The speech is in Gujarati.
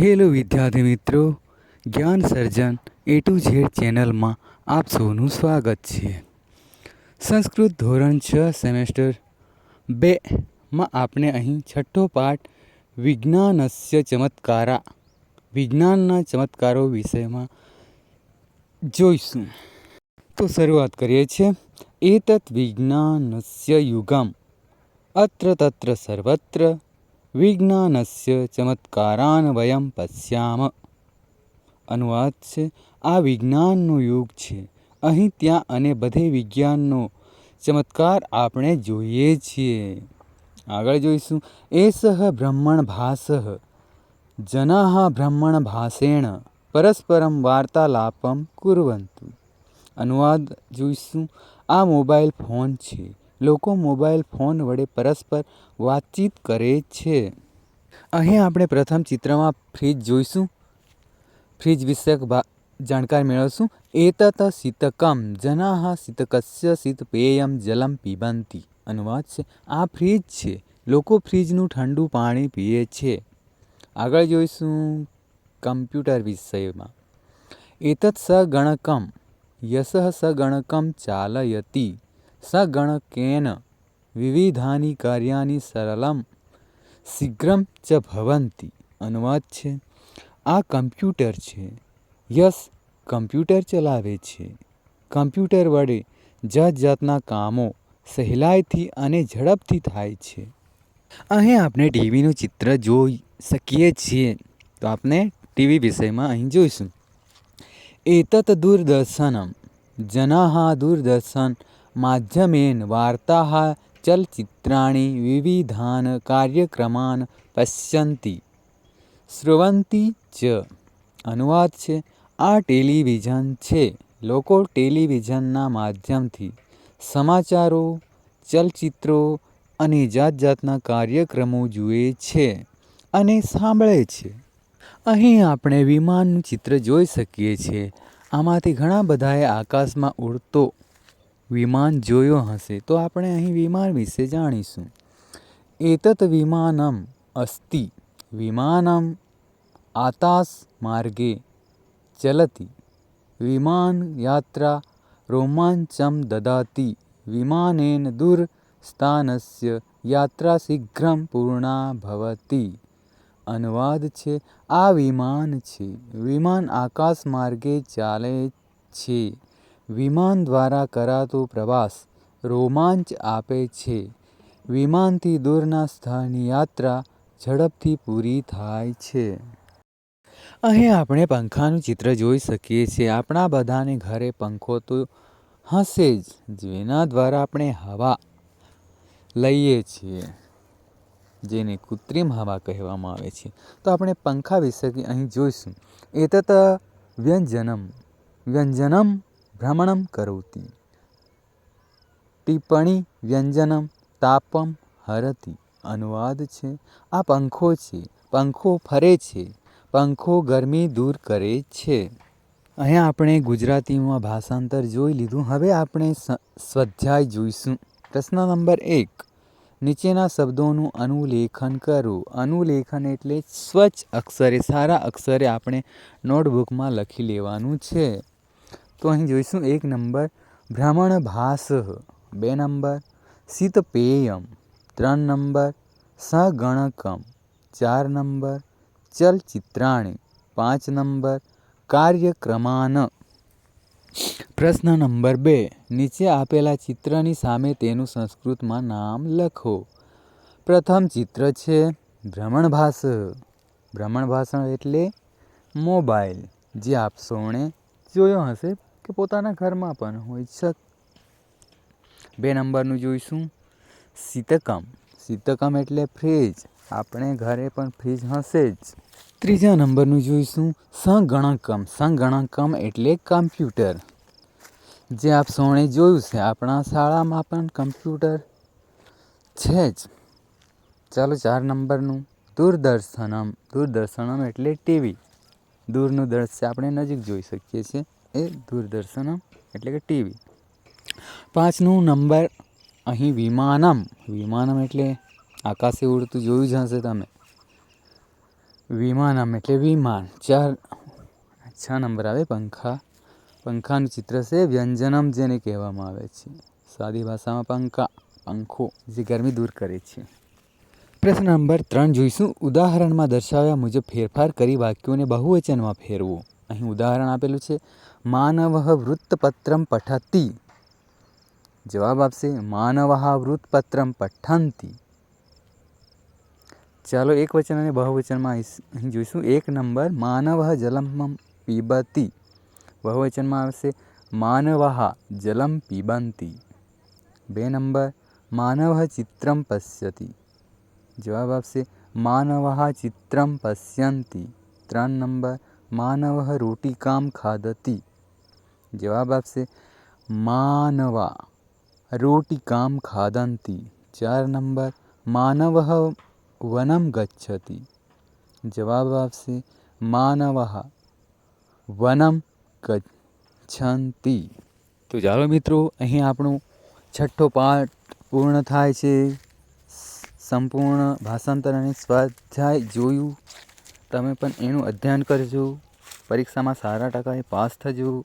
હેલો વિદ્યાર્થી મિત્રો, જ્ઞાન સર્જન એ ટુ ઝેડ ચેનલમાં આપ સૌનું સ્વાગત છે. સંસ્કૃત ધોરણ છ સેમેસ્ટર બેમાં આપણે અહીં છઠ્ઠો પાઠ વિજ્ઞાનસ્ય ચમત્કારા, વિજ્ઞાનના ચમત્કારો વિષયમાં જોઈશું. તો શરૂઆત કરીએ છીએ. એતત વિજ્ઞાનસ્ય યુગમ, અત્ર તત્ર સર્વત્ર વિજ્ઞાનસ્ય ચમત્કારાન વયમ પશ્યામ અનુવાદ છે આ વિજ્ઞાનનો યુગ છે અહીં ત્યાં અને બધે વિજ્ઞાનનો ચમત્કાર આપણે જોઈએ છીએ આગળ જોઈશું એસહ બ્રહ્મણ ભાસ જના બ્રહ્મણ ભાષેણ પરસ્પરમ વાર્તાલાપમ કુરવંતુ અનુવાદ જોઈશું આ મોબાઈલ ફોન છે લોકો મોબાઈલ ફોન વડે પરસ્પર વાતચીત કરે છે. અહીં આપણે પ્રથમ ચિત્રમાં ફ્રીજ જોઈશું. ફ્રીજ ભા- જાણકારી મેળવશું. એતત શીતકમ જનાહ શીતકસ્ય શીતપેયમ જલમ પીબંતી. અનુવાદ છે, આ ફ્રીજ છે. લોકો ફ્રીજનું ઠંડુ પાણી પીએ છે. આગળ જોઈશું કમ્પ્યુટર વિષયમાં. એતત સગણકમ યશ સગણકમ ચાલયતિ. સગણકેન વિવિધાની कार्याणि સરલમ शीघ्रं ચ ભવંતી અનુવાદ છે આ કમ્પ્યુટર છે યસ કમ્પ્યુટર ચલાવે છે કમ્પ્યુટર વડે જાત જાતના કામો સહેલાઈથી અને ઝડપથી થાય છે। અહીં આપણે ટીવીનું ચિત્ર જોઈ શકીએ છીએ। તો આપણે ટીવી વિષયમાં અહીં જોઈશું। એતત દૂરદર્શનમ, જનાહા દૂરદર્શન માધ્યમેન વાર્તાः ચલચિત્રાણી વિવિધાન કાર્યક્રમાન પશ્યન્તિ શૃણવંતિ ચ અનુવાદ છે આ ટેલિવિઝન છે લોકો ટેલિવિઝનના માધ્યમથી સમાચારો ચલચિત્રો અને જાત જાતના કાર્યક્રમો જુએ છે અને સાંભળે છે અહીં આપણે વિમાનનું ચિત્ર જોઈ શકીએ છીએ। આમાંથી ઘણા બધાએ આકાશમાં ઉડતો વિમાન જોયો હશે, તો આપણે અહીં વિમાન વિશે જાણીશું. એતત વિમાનમ અસ્તિ, વિમાનમ આકાશ માર્ગે ચલતી, વિમાન યાત્રા રોમાંચમ દદાતી, વિમાનેન દૂર સ્થાનસ્ય યાત્રા શીઘ્રમ પૂર્ણા ભવતી. અનુવાદ છે, આ વિમાન છે, વિમાન આકાશ માર્ગે ચાલે છે. વિમાન દ્વારા કરાતો પ્રવાસ રોમાંચ આપે છે. વિમાનથી દૂરના સ્થળની યાત્રા ઝડપથી પૂરી થાય છે. અહીં આપણે પંખાનું ચિત્ર જોઈ શકીએ છીએ. આપણા બધાને ઘરે પંખો તો હશે જ, જેના દ્વારા આપણે હવા લઈએ છીએ, જેને કૃત્રિમ હવા કહેવામાં આવે છે. તો આપણે પંખા વિશે અહીં જોઈશું. એતત વ્યંજનમ વ્યંજનમ ભ્રમણમ करोति ટિપ્પણી, વ્યંજનમ, તાપમ, હરતી. અનુવાદ છે. આ પંખો છે. પંખો ફરે છે. પંખો ગરમી દૂર કરે છે. અહીંયા આપણે ગુજરાતીમાં ભાષાંતર જોઈ લીધું. હવે આપણે સ્વાધ્યાય જોઈશું. પ્રશ્ન નંબર એક. નીચેના શબ્દોનું અનુલેખન કરો. અનુલેખન એટલે સ્વચ્છ અક્ષરે, સારા અક્ષરે આપણે નોટબુકમાં લખી લેવાનું છે. તો અહીં જોઈશું એક નંબર ભ્રમણ ભાસ બે નંબર શીતપેયમ ત્રણ નંબર સગણકમ ચાર નંબર ચલચિત્રાણી પાંચ નંબર કાર્યક્રમાન પ્રશ્ન નંબર બે નીચે આપેલા ચિત્રની સામે તેનું સંસ્કૃતમાં નામ લખો પ્રથમ ચિત્ર છે ભ્રમણભાસ ભ્રમણભાષણ એટલે મોબાઈલ જે આપ સૌણે જોયો હશે કે પોતાના ઘરમાં પણ હોય છે. બે નંબરનું જોઈશું. શીતકમ શીતકમ એટલે ફ્રીજ. આપણે ઘરે પણ ફ્રીજ હશે જ. ત્રીજા નંબરનું જોઈશું. સંગણકમ. સંગણકમ એટલે કમ્પ્યુટર. જે આપ સૌણે જોયું છે, આપણા શાળામાં પણ કમ્પ્યુટર છે જ. ચાલો ચાર નંબરનું. દૂરદર્શનમ. દૂરદર્શનમ એટલે ટીવી. દૂરનું દ્રશ્ય આપણે નજીક જોઈ શકીએ છીએ. એ દૂરદર્શનમ એટલે કે ટીવી. પાંચનું નંબર, અહીં વિમાનમ. વિમાનમ એટલે આકાશે ઉડતું જોયું જ હશે તમે. વિમાનમ એટલે વિમાન. ચાર, છ નંબર આવે પંખા. પંખાનું ચિત્ર છે વ્યંજનમ જેને કહેવામાં આવે છે. સાદી ભાષામાં પંખા, પંખો જે ગરમી દૂર કરે છે. પ્રશ્ન નંબર ત્રણ જોઈશું. ઉદાહરણમાં દર્શાવ્યા મુજબ ફેરફાર કરી વાક્યોને બહુવચનમાં ફેરવો. અહીં ઉદાહરણ આપેલું છે. માનવ વૃત્તપત્રમ પઠતી જવાબ આપશે માનવ વૃત્તપત્રમ પઠંતી ચાલો એક વચન અને બહુવચનમાં અહીં- અહીં જોઈશું એક નંબર માનવ જલમ પીબતી બહુવચનમાં આવશે માનવ જલમ પીબંતી બે નંબર માનવ ચિત્રમ પશ્યતિ જવાબ આપશે માનવ ચિત્રમ પશ્યંતી ત્રણ નંબર માનવ રોટિકામ ખાદતી જવાબ આપશે, માનવા. રોટિકામ ખાદંતી ચાર નંબર, માનવ વનમ ગચ્છતિ. જવાબ આપશે, માનવ વનમ ગચ્છન્તિ તો ચાલો મિત્રો, અહીં આપણું છઠ્ઠો પાઠ પૂર્ણ થાય છે. સંપૂર્ણ ભાષાંતર અને સ્વાધ્યાય જોયું. તમે પણ એનું અધ્યયન કરજો. પરીક્ષામાં સારા ટકાએ પાસ થજો.